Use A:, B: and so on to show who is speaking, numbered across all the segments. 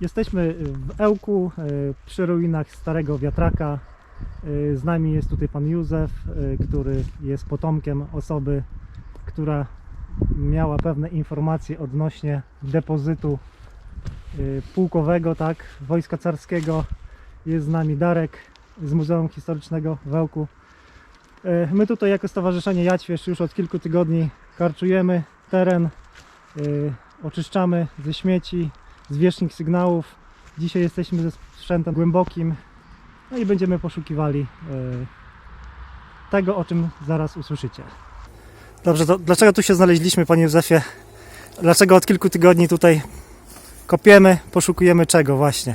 A: Jesteśmy w Ełku, e, przy ruinach starego wiatraka. E, Z nami jest tutaj pan Józef, który jest potomkiem osoby, która miała pewne informacje odnośnie depozytu pułkowego, tak, wojska carskiego. Jest z nami Darek z Muzeum Historycznego w Ełku. My tutaj jako Stowarzyszenie Jaćwierz już od kilku tygodni karczujemy teren, oczyszczamy ze śmieci, z wierzchnich sygnałów. Dzisiaj jesteśmy ze sprzętem głębokim no i będziemy poszukiwali e, tego, o czym zaraz usłyszycie. Dobrze, to dlaczego tu się znaleźliśmy, panie Józefie? Dlaczego od kilku tygodni tutaj kopiemy, poszukujemy czego właśnie?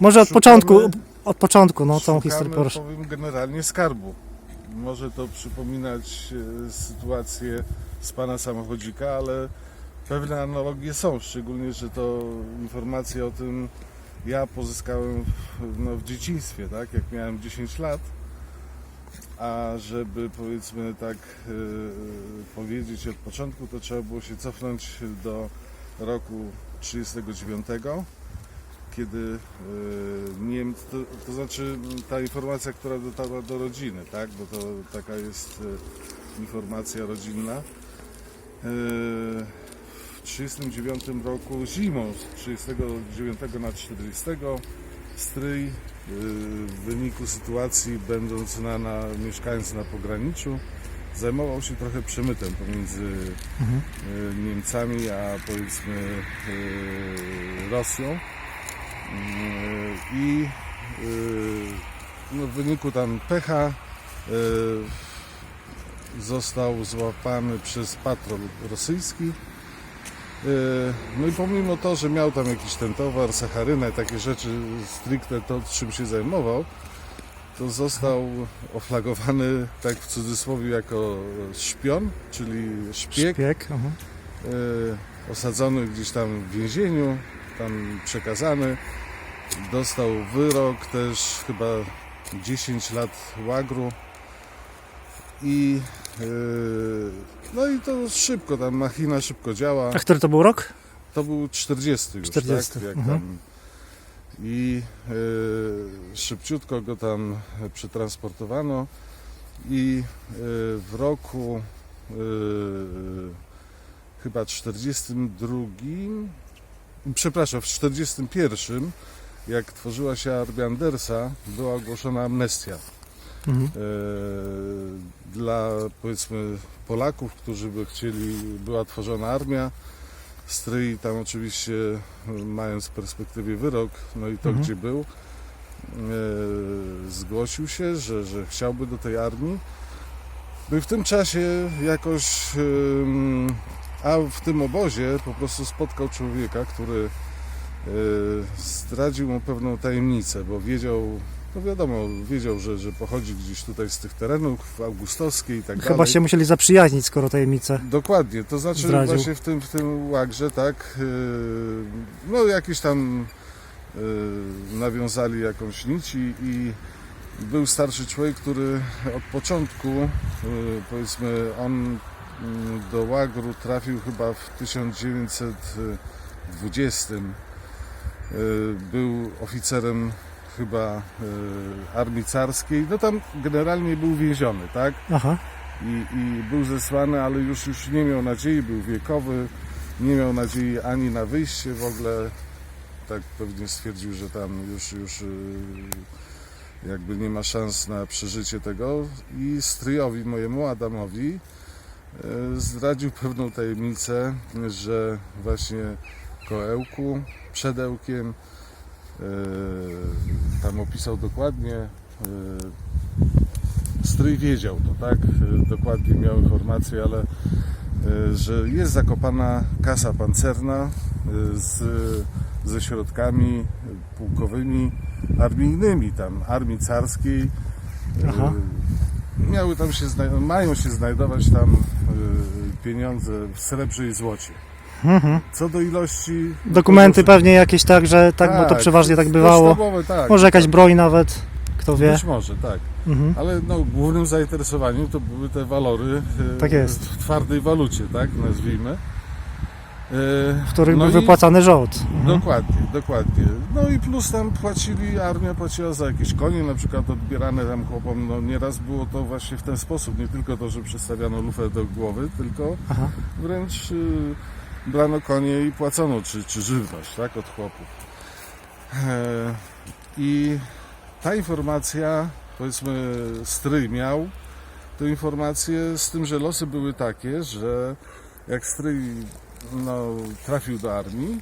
A: Może od
B: Szukamy-
A: początku, od początku, no całą historię proszę.
B: powiem generalnie skarbu. Może to przypominać e, sytuację z pana samochodzika, ale pewne analogie są, szczególnie, że to informacje o tym ja pozyskałem w, no, w dzieciństwie, tak, jak miałem 10 lat. A żeby powiedzmy tak e, powiedzieć od początku, to trzeba było się cofnąć do roku 39 kiedy y, Niemcy, to, to znaczy ta informacja, która dotarła do rodziny, tak, bo to taka jest y, informacja rodzinna. 1939 roku zimą z 39 na 40 stryj y, w wyniku sytuacji będąc na, na mieszkając na pograniczu zajmował się trochę przemytem pomiędzy
A: Mhm.
B: y, Niemcami a powiedzmy y, Rosją. I y, no, w wyniku tam pecha y, został złapany przez patrol rosyjski. Y, No i pomimo to, że miał tam jakiś ten towar, sacharynę, takie rzeczy, stricte to, czym się zajmował, to został oflagowany, tak w cudzysłowie, jako szpion, czyli szpieg
A: Szpieg.
B: e, osadzony gdzieś tam w więzieniu, tam przekazany. Dostał wyrok też chyba 10 lat łagru i no i to szybko, tam machina szybko działa.
A: A który to był rok?
B: To był 40 już,
A: 40,
B: tak? Jak
A: mhm.
B: tam, I e, szybciutko go tam przetransportowano i e, w roku e, chyba 42, przepraszam, w 41, jak tworzyła się armia Andersa, była ogłoszona amnestia
A: Mhm.
B: e, dla powiedzmy Polaków, którzy by chcieli, była tworzona armia. Stryj tam oczywiście mając w perspektywie wyrok, no i to
A: Mhm.
B: gdzie był, e, zgłosił się, że, że chciałby do tej armii. No i w tym czasie jakoś, a w tym obozie po prostu spotkał człowieka, który e, zdradził mu pewną tajemnicę, bo wiedział, no wiadomo, wiedział, że, że pochodzi gdzieś tutaj z tych terenów augustowskiej i tak
A: Chyba
B: dalej.
A: się musieli zaprzyjaźnić, skoro tajemnice.
B: Dokładnie, to znaczy
A: Zdradził.
B: właśnie w tym, w tym łagrze, tak, yy, no jakieś tam yy, nawiązali jakąś nić i, i był starszy człowiek, który od początku, yy, powiedzmy, on yy, do łagru trafił chyba w 1920. Yy, Był oficerem chyba yy, armii carskiej, no tam generalnie był więziony, tak?
A: Aha.
B: i, i był zesłany, ale już, już nie miał nadziei, był wiekowy, nie miał nadziei ani na wyjście w ogóle. Tak pewnie stwierdził, że tam już, już y, jakby nie ma szans na przeżycie tego i stryjowi mojemu Adamowi y, zdradził pewną tajemnicę, że właśnie koło Ełku, przed Ełkiem y, tam opisał dokładnie y, Stryj wiedział to, tak? Y, Dokładnie miał informacje, ale że jest zakopana kasa pancerna z, ze środkami pułkowymi, armijnymi tam, armii carskiej.
A: Aha.
B: Miały tam się, mają się znajdować tam pieniądze w srebrze i złocie.
A: Mhm.
B: Co do ilości...
A: Dokumenty
B: to
A: pewnie jakieś tak, że tak, bo to przeważnie tak bywało.
B: podstawowe, tak.
A: Może jakaś broń nawet, kto wie.
B: Być może, tak.
A: Mhm.
B: Ale no, głównym zainteresowaniem to były te walory e,
A: Tak jest.
B: w twardej walucie, tak nazwijmy.
A: w których
B: no
A: był
B: i-
A: wypłacany żołd. Mhm.
B: Dokładnie, dokładnie. No i plus tam płacili, armia płaciła za jakieś konie, na przykład odbierane tam chłopom, no nieraz było to właśnie w ten sposób, nie tylko to, że przedstawiano lufę do głowy, tylko
A: Aha.
B: wręcz y, brano konie i płacono, czy, czy żywność, tak, od chłopów. E, I ta informacja, powiedzmy, stryj miał tę informację z tym, że losy były takie, że jak stryj no, trafił do armii,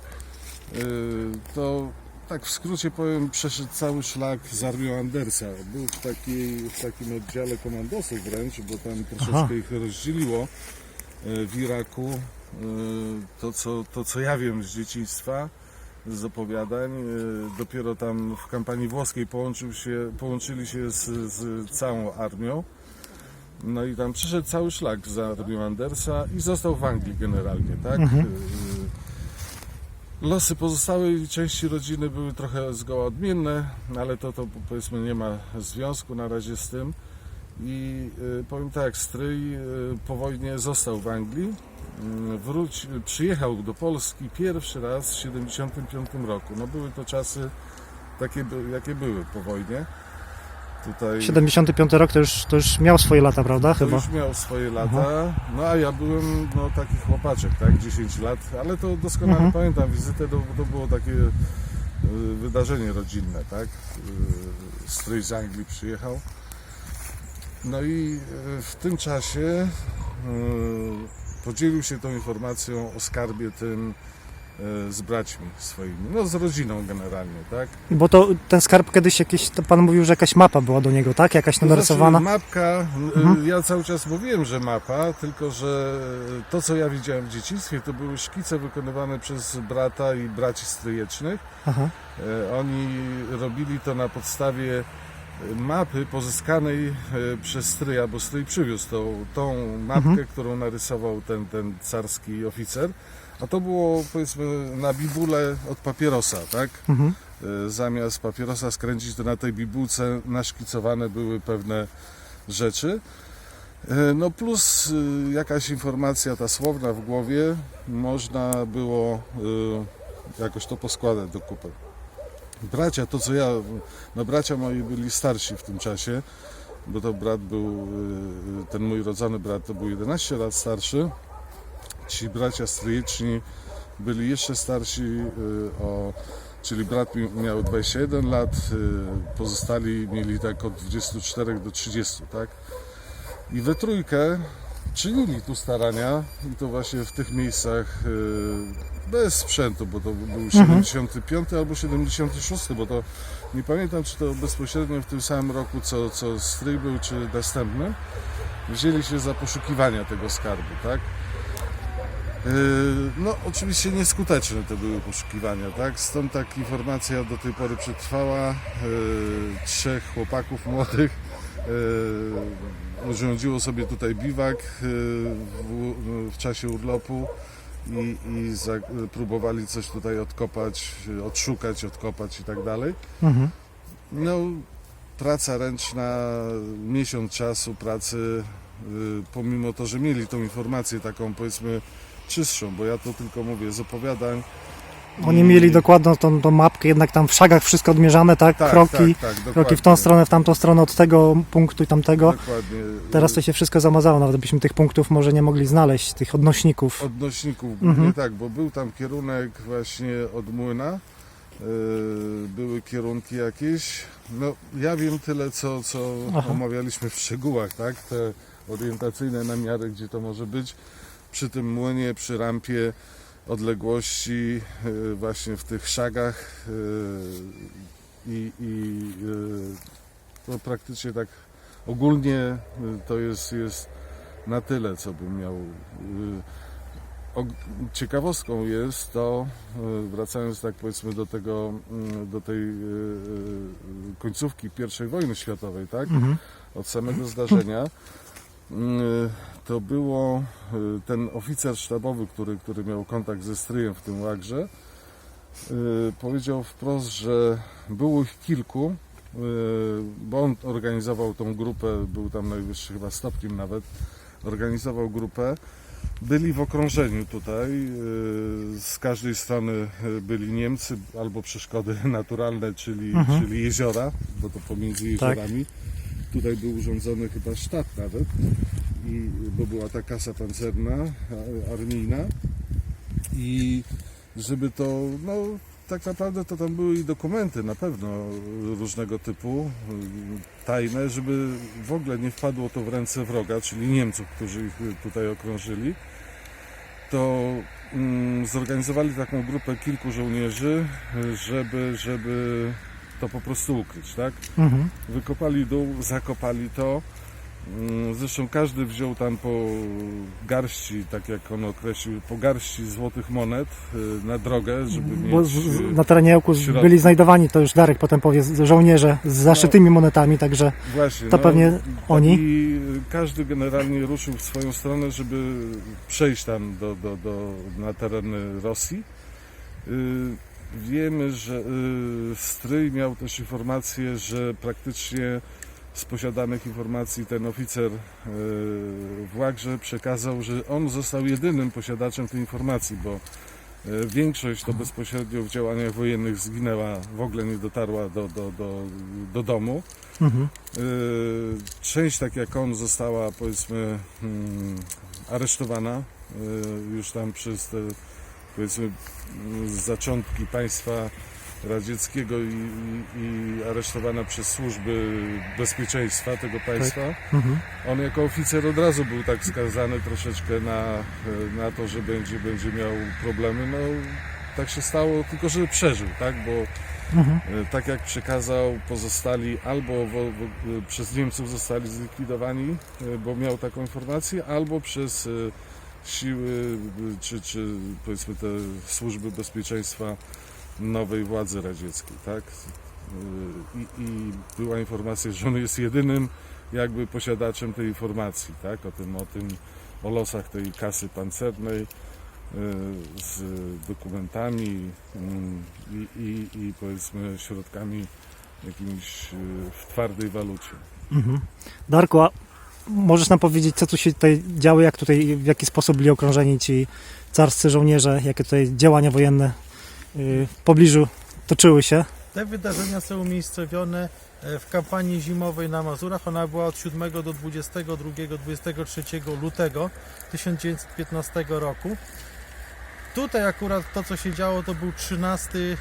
B: y, to tak w skrócie powiem, przeszedł cały szlak z armią Andersa. Był w, takiej, w takim oddziale komandosów wręcz, bo tam troszeczkę
A: Aha.
B: ich rozdzieliło y, w Iraku. Y, To co, to, co ja wiem z dzieciństwa, z opowiadań, y, dopiero tam w kampanii włoskiej połączył się, połączyli się z, z całą armią. No i tam przyszedł cały szlak z armią Andersa i został w Anglii generalnie, tak?
A: Mhm.
B: Y, Losy pozostałej części rodziny były trochę zgoła odmienne, ale to, to powiedzmy nie ma związku na razie z tym. I powiem tak, stryj po wojnie został w Anglii. Y, Wróć, przyjechał do Polski pierwszy raz w 1975 roku. No były to czasy takie, jakie były po wojnie. Tutaj
A: 75 rok to już, to już miał swoje lata, prawda?
B: to
A: Chyba.
B: już miał swoje lata, no a ja byłem no, taki chłopaczek, tak, 10 lat, ale to doskonale
A: Mhm.
B: pamiętam wizytę, to, to było takie y, wydarzenie rodzinne, tak, y, strój z Anglii przyjechał. No i y, w tym czasie y, podzielił się tą informacją o skarbie tym y, z braćmi swoimi, no z rodziną generalnie, tak.
A: Bo to ten skarb kiedyś jakiś, to pan mówił, że jakaś mapa była do niego, tak? Jakaś
B: To
A: narysowana.
B: Znaczy, mapka, y,
A: Mhm.
B: ja cały czas mówiłem, że mapa, tylko że to, co ja widziałem w dzieciństwie, to były szkice wykonywane przez brata i braci stryjecznych.
A: Aha.
B: E, Oni robili to na podstawie e, mapy pozyskanej e, przez stryja, bo stryj przywiózł tą, tą mapkę,
A: Mhm.
B: którą narysował ten, ten carski oficer. A to było powiedzmy na bibule od papierosa, tak?
A: Mhm.
B: E, zamiast papierosa skręcić, to na tej bibułce naszkicowane były pewne rzeczy. E, No plus jakaś informacja ta słowna w głowie, można było jakoś to poskładać do kupy. Bracia, to co ja, no bracia moi byli starsi w tym czasie, bo to brat był, y, ten mój rodzony brat to był 11 lat starszy. Ci bracia stryjeczni byli jeszcze starsi y, o Czyli brat mi- miał 21 lat, y, pozostali mieli tak od 24 do 30, tak? I we trójkę czynili tu starania i to właśnie w tych miejscach y, bez sprzętu, bo to był 75 albo 76, bo to nie pamiętam czy to bezpośrednio w tym samym roku co, co stryj był, czy następnym. Wzięli się za poszukiwania tego skarbu, tak? Yy, No, oczywiście nieskuteczne to były poszukiwania, tak? Stąd tak informacja do tej pory przetrwała. Yy, Trzech chłopaków młodych urządziło sobie tutaj biwak yy, w, w czasie urlopu i, i za, próbowali coś tutaj odkopać, odszukać, odkopać i tak dalej.
A: Mhm.
B: No, praca ręczna, miesiąc czasu pracy, y, pomimo to, że mieli tą informację taką powiedzmy czystszą, bo ja to tylko mówię z opowiadań.
A: Oni mieli dokładną tą, tą mapkę, jednak tam w szagach wszystko odmierzane, tak?
B: tak,
A: kroki,
B: tak, tak,
A: kroki w tą stronę, w tamtą stronę, od tego punktu i tamtego.
B: Dokładnie.
A: Teraz to się wszystko zamazało, nawet byśmy tych punktów może nie mogli znaleźć, tych odnośników.
B: Odnośników,
A: Mhm.
B: nie tak, bo był tam kierunek właśnie od młyna, y, były kierunki jakieś. No, ja wiem tyle, co, co omawialiśmy w szczegółach, tak? Te orientacyjne namiary, gdzie to może być. Przy tym młynie, przy rampie, odległości, y, właśnie w tych szagach y, i, i to praktycznie tak ogólnie to jest, jest na tyle, co bym miał. Ciekawostką jest to, wracając tak powiedzmy do tego, y, do tej końcówki I wojny światowej, tak?
A: Mhm.
B: Od samego zdarzenia, to było y, ten oficer sztabowy, który, który miał kontakt ze stryjem w tym łagrze, y, powiedział wprost, że było ich kilku, y, bo on organizował tą grupę, był tam najwyższy chyba stopniem nawet, organizował grupę byli w okrążeniu tutaj. Z każdej strony byli Niemcy albo przeszkody naturalne, czyli,
A: Mhm.
B: czyli jeziora, bo to pomiędzy
A: Tak.
B: Tutaj był urządzony chyba sztab nawet, i, bo była ta kasa pancerna armijna. I żeby to, no tak naprawdę to tam były i dokumenty na pewno różnego typu, y, tajne, żeby w ogóle nie wpadło to w ręce wroga, czyli Niemców, którzy ich tutaj okrążyli. To mm, zorganizowali taką grupę kilku żołnierzy, y, żeby, żeby to po prostu ukryć, tak?
A: Mhm.
B: Wykopali dół, zakopali to. Mm, Zresztą każdy wziął tam po garści, tak jak on określił, po garści złotych monet y, na drogę, żeby mieć...
A: Bo z,
B: y,
A: na terenie Ełku
B: środki.
A: byli znajdowani, to już Darek potem powie, żołnierze z zaszytymi monetami, także
B: Właśnie,
A: to pewnie oni.
B: I każdy generalnie ruszył w swoją stronę, żeby przejść tam do, do, do, na tereny Rosji. Wiemy, że y, Stryj miał też informację, że praktycznie z posiadanych informacji ten oficer y, w Łagrze przekazał, że on został jedynym posiadaczem tej informacji, bo y, większość to bezpośrednio w działaniach wojennych zginęła, w ogóle nie dotarła do, do, do, do domu.
A: mhm.
B: Część, tak jak on, została powiedzmy mm, aresztowana już tam przez te powiedzmy zaczątki państwa radzieckiego i, i, i aresztowana przez służby bezpieczeństwa tego państwa.
A: Mhm.
B: On jako oficer od razu był tak skazany troszeczkę na, na to, że będzie, będzie miał problemy. No tak się stało, tylko że przeżył, tak? Bo
A: Mhm.
B: E, Tak jak przekazał, pozostali albo wo, wo, przez Niemców zostali zlikwidowani, e, bo miał taką informację, albo przez e, siły czy, czy powiedzmy te służby bezpieczeństwa nowej władzy radzieckiej, tak? I, I była informacja, że on jest jedynym jakby posiadaczem tej informacji, tak? O tym, o tym, o losach tej kasy pancernej e, z dokumentami mm, i, i, i powiedzmy środkami jakimiś e, w twardej walucie.
A: Mhm. Darku, a możesz nam powiedzieć, co tu się tutaj działo, jak tutaj, w jaki sposób byli okrążeni ci carscy żołnierze, jakie tutaj działania wojenne y, w pobliżu toczyły się?
C: Te wydarzenia są umiejscowione e, w kampanii zimowej na Mazurach. Ona była od 7 do 22-23 lutego 1915 roku. Tutaj akurat to, co się działo, to był 13,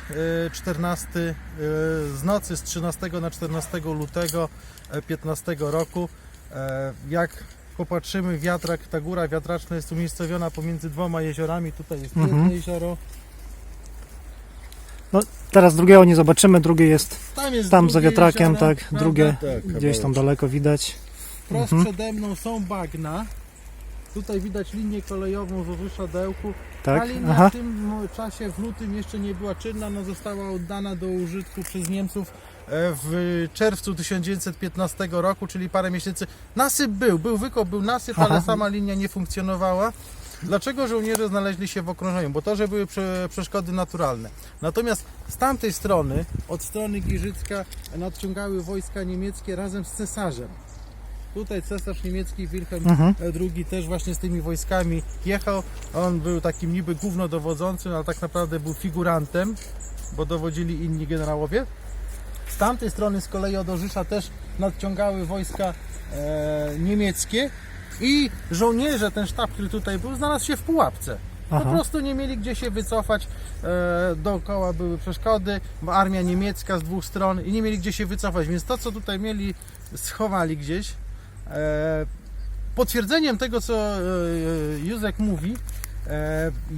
C: e, 14 e, z nocy z 13 na 14 lutego e, 15 roku. E, Jak popatrzymy, wiatrak, ta góra wiatraczna jest umiejscowiona pomiędzy dwoma jeziorami. Tutaj jest
A: Mhm.
C: jedno jezioro,
A: Teraz drugiego nie zobaczymy, drugie jest
C: tam jest
A: tam za wiatrakiem,
C: jezioro,
A: tak, drugie
B: Tak,
A: gdzieś tam daleko widać.
C: Wprost
A: Mhm.
C: przede mną są bagna. Tutaj widać linię kolejową z Orzysza do Ełku. Ta
A: Tak?
C: linia
A: Aha.
C: w tym czasie w lutym jeszcze nie była czynna, no została oddana do użytku przez Niemców w czerwcu 1915 roku, czyli parę miesięcy. Nasyp był, był wykop, był nasyp,
A: Aha.
C: ale sama linia nie funkcjonowała. Dlaczego żołnierze znaleźli się w okrążeniu? Bo to, że były prze, przeszkody naturalne. Natomiast z tamtej strony, od strony Giżycka, nadciągały wojska niemieckie razem z cesarzem. Tutaj cesarz niemiecki Wilhelm
A: Mhm.
C: II też właśnie z tymi wojskami jechał. On był takim niby głównodowodzącym, ale tak naprawdę był figurantem, bo dowodzili inni generałowie. Z tamtej strony z kolei od Orzysza też nadciągały wojska e, niemieckie i żołnierze, ten sztab, który tutaj był, znalazł się w pułapce. Po
A: Aha.
C: prostu nie mieli gdzie się wycofać, e, dookoła były przeszkody, bo armia niemiecka z dwóch stron i nie mieli gdzie się wycofać, więc to co tutaj mieli schowali gdzieś. E, potwierdzeniem tego co e, Józek mówi e,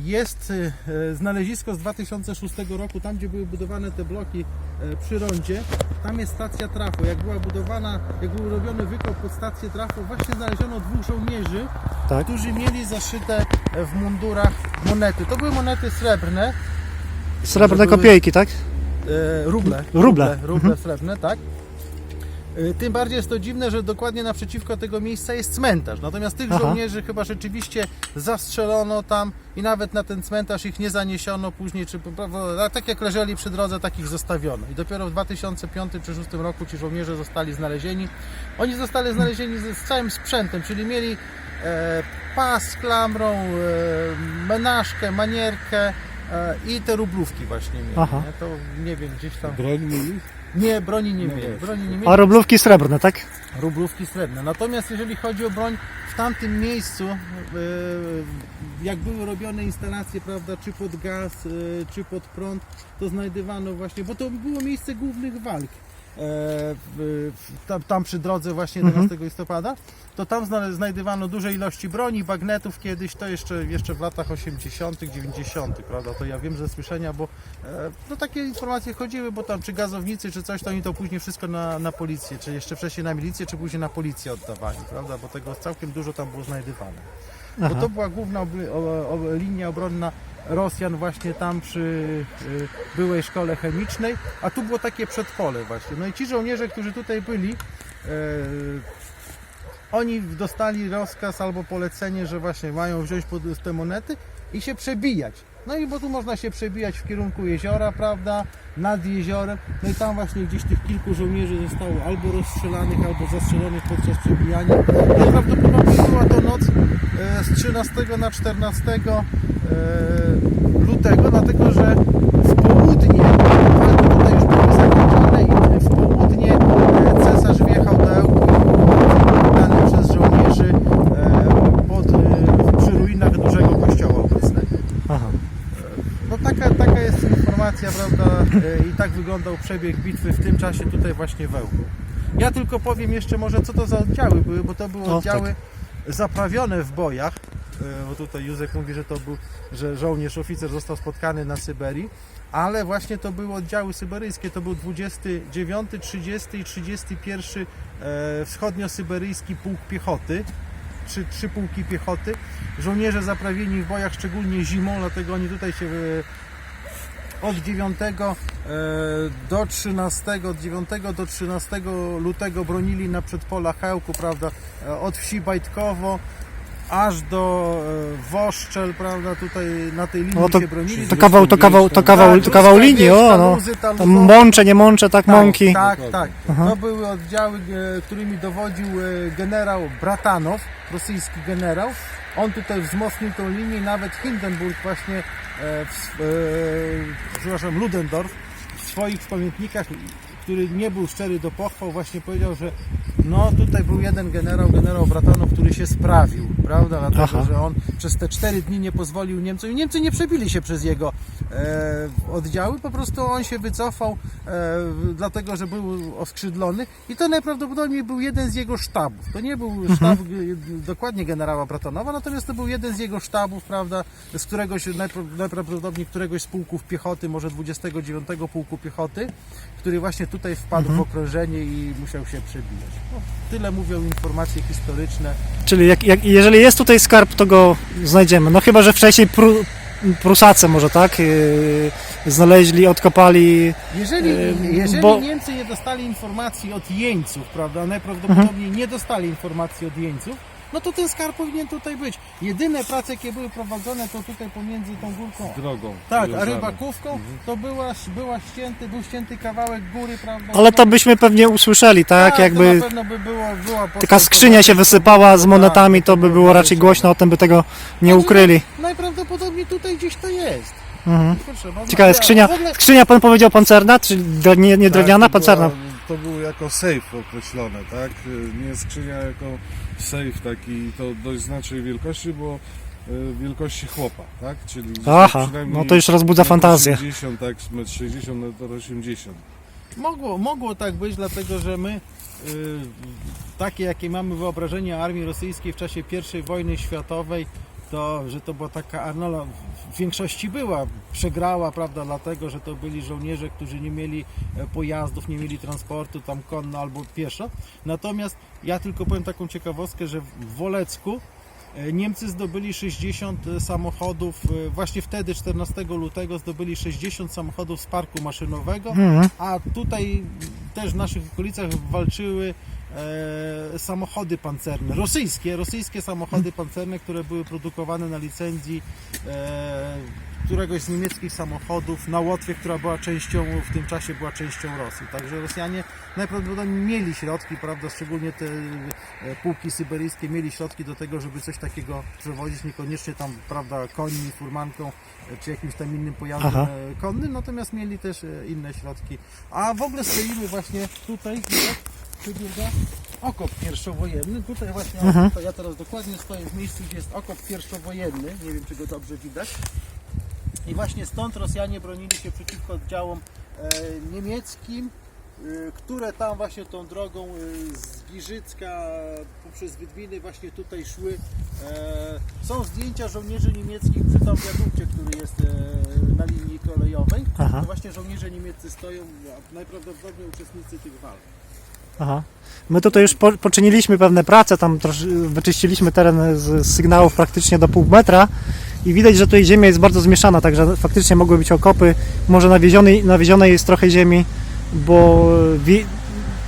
C: jest e, znalezisko z 2006 roku, tam gdzie były budowane te bloki e, przy rondzie, tam jest stacja trafo. Jak była budowana, jak był robiony wykop pod stację trafo, właśnie znaleziono dwóch żołnierzy,
A: Tak.
C: którzy mieli zaszyte w mundurach monety. To były monety srebrne,
A: Srebrne
C: były-
A: kopiejki, tak?
C: e, ruble.
A: Ruble.
C: Ruble
A: Mhm.
C: srebrne, tak. E, Tym bardziej jest to dziwne, że dokładnie naprzeciwko tego miejsca jest cmentarz. Natomiast tych
A: Aha.
C: żołnierzy chyba rzeczywiście zastrzelono tam i nawet na ten cmentarz ich nie zaniesiono później, czy a tak jak leżeli przy drodze, takich zostawiono. I dopiero w 2005 czy 2006 roku ci żołnierze zostali znalezieni. Oni zostali znalezieni z, całym sprzętem, czyli mieli e, pas z klamrą, e, menażkę, manierkę e, i te rublówki właśnie mieli.
A: Aha.
C: Nie? To nie wiem, gdzieś tam...
B: Broń mieli?
C: Nie, broni nie
B: No
C: mieli. Broni nie mieli.
A: A rublówki srebrne, tak?
C: Rublówki srebrne. Natomiast jeżeli chodzi o broń, w tamtym miejscu, e, jak były robione instalacje, prawda, czy pod gaz, e, czy pod prąd, to znajdywano właśnie, bo to było miejsce głównych walk. E, Tam, tam przy drodze właśnie 11 listopada, to tam zna- znajdywano duże ilości broni, bagnetów kiedyś, to jeszcze, jeszcze w latach 80., 90., prawda? To ja wiem ze słyszenia, bo e, no takie informacje chodziły, bo tam czy gazownicy, czy coś, to oni to później wszystko na, na policję, czy jeszcze wcześniej na milicję, czy później na policję oddawali, prawda? Bo tego całkiem dużo tam było znajdywane. Bo
A: Aha.
C: to była główna obli- o, o, linia obronna Rosjan właśnie tam przy y, byłej szkole chemicznej, a tu było takie przedpole właśnie. No i ci żołnierze, którzy tutaj byli, e, oni dostali rozkaz albo polecenie, że właśnie mają wziąć pod te monety i się przebijać. No i bo tu można się przebijać w kierunku jeziora, prawda, nad jeziorem. No i tam właśnie gdzieś tych kilku żołnierzy zostało albo rozstrzelanych, albo zastrzelonych podczas przebijania. No prawdopodobnie była to noc z 13 na 14 e, lutego, dlatego że w południe, tutaj już były zakończone i w południe e, cesarz wjechał do Ełku dany przez żołnierzy e, pod, e, przy ruinach dużego kościoła obecnego.
A: Aha.
C: No taka, taka jest informacja, prawda, e, i tak wyglądał przebieg bitwy w tym czasie tutaj właśnie w Ełku. Ja tylko powiem jeszcze może co to za oddziały były, bo to były
A: O,
C: oddziały zaprawione w bojach, e, bo tutaj Józek mówi, że to był, że żołnierz, oficer został spotkany na Syberii, ale właśnie to były oddziały syberyjskie, to był 29, 30 i 31 e, wschodnio-syberyjski pułk piechoty, trzy, trzy pułki piechoty. Żołnierze zaprawieni w bojach, szczególnie zimą, dlatego oni tutaj się e, od 9 e, do 13, od 9 do 13 lutego bronili na przedpolach Chełku, prawda, e, od wsi Bajtkowo aż do e, Woszczel, prawda, tutaj na tej linii
A: O, to-
C: się bronili.
A: To kawał, to kawał, to kawał, to kawał linii, o no. Tam mącze, nie mącze, tak, mąki.
C: Tak, tak.
A: Aha.
C: To były oddziały, którymi dowodził generał Bratanow, rosyjski generał. On tutaj wzmocnił tą linię, nawet Hindenburg właśnie, e, w, e, przepraszam, Ludendorff w swoich pamiętnikach, który nie był szczery do pochwał, właśnie powiedział, że no tutaj był jeden generał, generał Bratanow, który się sprawił, prawda? Dlatego,
A: Aha.
C: że on przez te cztery dni nie pozwolił Niemcom i Niemcy nie przebili się przez jego e, oddziały, po prostu on się wycofał, e, dlatego, że był oskrzydlony i to najprawdopodobniej był jeden z jego sztabów. To nie był sztab e, dokładnie generała Bratanowa, natomiast to był jeden z jego sztabów, prawda, z któregoś, najpra- najprawdopodobniej któregoś z pułków piechoty, może 29 pułku piechoty, który właśnie tutaj wpadł w okrążenie i musiał się przebijać. No, tyle mówią informacje historyczne.
A: Czyli jak, jak, jeżeli jest tutaj skarb, to go znajdziemy. No chyba, że wcześniej Pru, Prusacy może, tak? Yy, znaleźli, odkopali.
C: Jeżeli,
A: Ym,
C: jeżeli
A: bo-
C: Niemcy nie dostali informacji od jeńców, prawda, najprawdopodobniej nie dostali informacji od jeńców, no to ten skarb powinien tutaj być. Jedyne prace, jakie były prowadzone, to tutaj pomiędzy tą górką.
B: Drogą.
C: Tak, a rybakówką to była, była ścięty, był ścięty kawałek góry, prawda?
A: Ale to byśmy pewnie usłyszeli, tak?
C: To
A: Jakby
C: na pewno by było, była
A: taka skrzynia się wysypała z monetami, to by było raczej głośno, o tym by tego nie ukryli.
C: Najprawdopodobniej tutaj gdzieś to jest.
A: Mhm. Ciekawe, skrzynia, skrzynia pan powiedział pancerna, czy dre- nie, nie drewniana,
B: Tak,
A: pancerna?
B: To był jako safe określone, tak? Nie skrzynia jako safe taki, to dość znacznej wielkości, bo y, wielkości chłopa, tak? Czyli
A: Aha, no to już rozbudza fantazję.
B: 80, tak, z metr 60 metr 80.
C: Mogło, mogło tak być, dlatego że my, y, takie jakie mamy wyobrażenie armii rosyjskiej w czasie I wojny światowej, to, że to była taka Arnola w większości była, przegrała, prawda, dlatego, że to byli żołnierze, którzy nie mieli e, pojazdów, nie mieli transportu tam konno albo pieszo. Natomiast ja tylko powiem taką ciekawostkę, że w Wolecku e, Niemcy zdobyli 60 samochodów, e, właśnie wtedy 14 lutego zdobyli 60 samochodów z parku maszynowego,
A: Mhm.
C: a tutaj też w naszych okolicach walczyły e, samochody pancerne, rosyjskie, rosyjskie samochody pancerne, które były produkowane na licencji e, któregoś z niemieckich samochodów na Łotwie, która była częścią, w tym czasie była częścią Rosji. Także Rosjanie najprawdopodobniej mieli środki, prawda, szczególnie te e, pułki syberyjskie mieli środki do tego, żeby coś takiego przewozić, niekoniecznie tam, prawda, koni, furmanką e, czy jakimś tam innym pojazdem
A: Aha.
C: konnym, natomiast mieli też inne środki. A w ogóle stoimy właśnie tutaj, widać, tu biega okop pierwszowojenny. Tutaj właśnie,
A: Mhm.
C: ja teraz dokładnie stoję w miejscu, gdzie jest okop pierwszowojenny. Nie wiem, czy go dobrze widać. I właśnie stąd Rosjanie bronili się przeciwko oddziałom e, niemieckim, e, które tam właśnie tą drogą e, z Giżycka poprzez Wydwiny właśnie tutaj szły. E, są zdjęcia żołnierzy niemieckich przy tam wiadukcie, który jest e, na linii kolejowej.
A: Aha.
C: To właśnie żołnierze niemieccy stoją, najprawdopodobniej uczestnicy tych walk.
A: Aha. My tutaj już po, poczyniliśmy pewne prace, tam trosz, wyczyściliśmy teren z, z sygnałów praktycznie do pół metra i widać, że tutaj ziemia jest bardzo zmieszana, także faktycznie mogły być okopy, może nawiezione, nawiezione jest trochę ziemi, bo wi,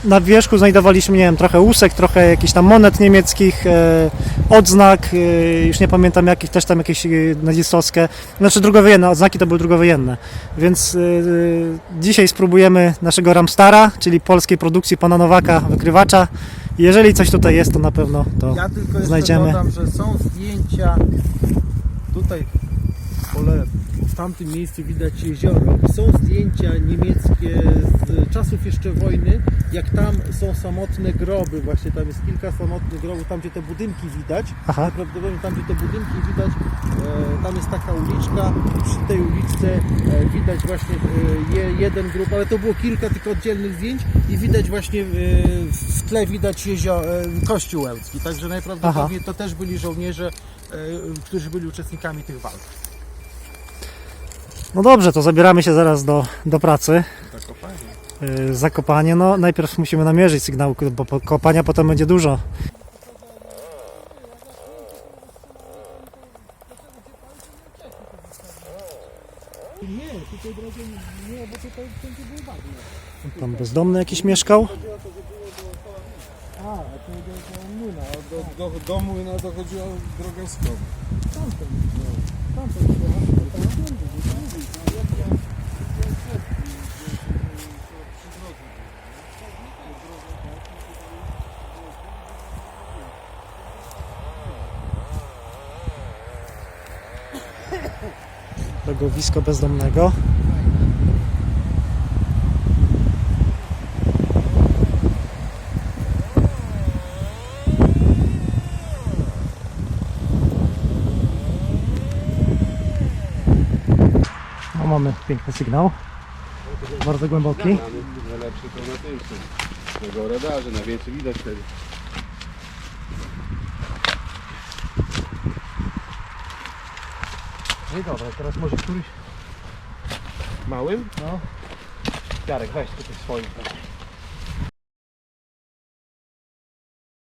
A: na wierzchu znajdowaliśmy, nie wiem, trochę łusek, trochę jakichś tam monet niemieckich, e, odznak, e, już nie pamiętam jakich, też tam jakieś e, nazistowskie, znaczy drugowojenne, odznaki to były drugowojenne. Więc dzisiaj spróbujemy naszego Ramstara, czyli polskiej produkcji pana Nowaka, wykrywacza. Jeżeli coś tutaj jest, to na pewno to
C: Ja tylko
A: znajdziemy.
C: dodam, że są zdjęcia tutaj pole, w tamtym miejscu widać jezioro. Są zdjęcia niemieckie z czasów jeszcze wojny, jak tam są samotne groby, właśnie tam jest kilka samotnych grobów, tam gdzie te budynki widać.
A: Aha.
C: Najprawdopodobniej tam gdzie te budynki widać, e, tam jest taka uliczka, przy tej uliczce e, widać właśnie e, je, jeden grób, ale to było kilka tylko oddzielnych zdjęć i widać właśnie e, w tle widać jezio, e, kościół łęcki, także najprawdopodobniej to też byli żołnierze, e, którzy byli uczestnikami tych walk.
A: No dobrze, to zabieramy się zaraz do, do pracy.
B: Zakopanie.
A: Y, Zakopanie, no najpierw musimy namierzyć sygnał, bo kopania potem będzie dużo.
C: Nie, tutaj drogi nie, bo tutaj wszędzie były bagno.
A: Tam bezdomny jakiś mieszkał.
C: A, to do, do młyna,
B: Do, do domu na to chodziła droga skąd?
C: tamten, tamten, tamten,
A: Logowisko bezdomnego. No mamy piękny sygnał. Bardzo głęboki.
D: Na radarze, na więcej widać wtedy.
C: I dobra, teraz może któryś
D: Małym?
C: No.
D: Jarek, weź tutaj swoim. tam.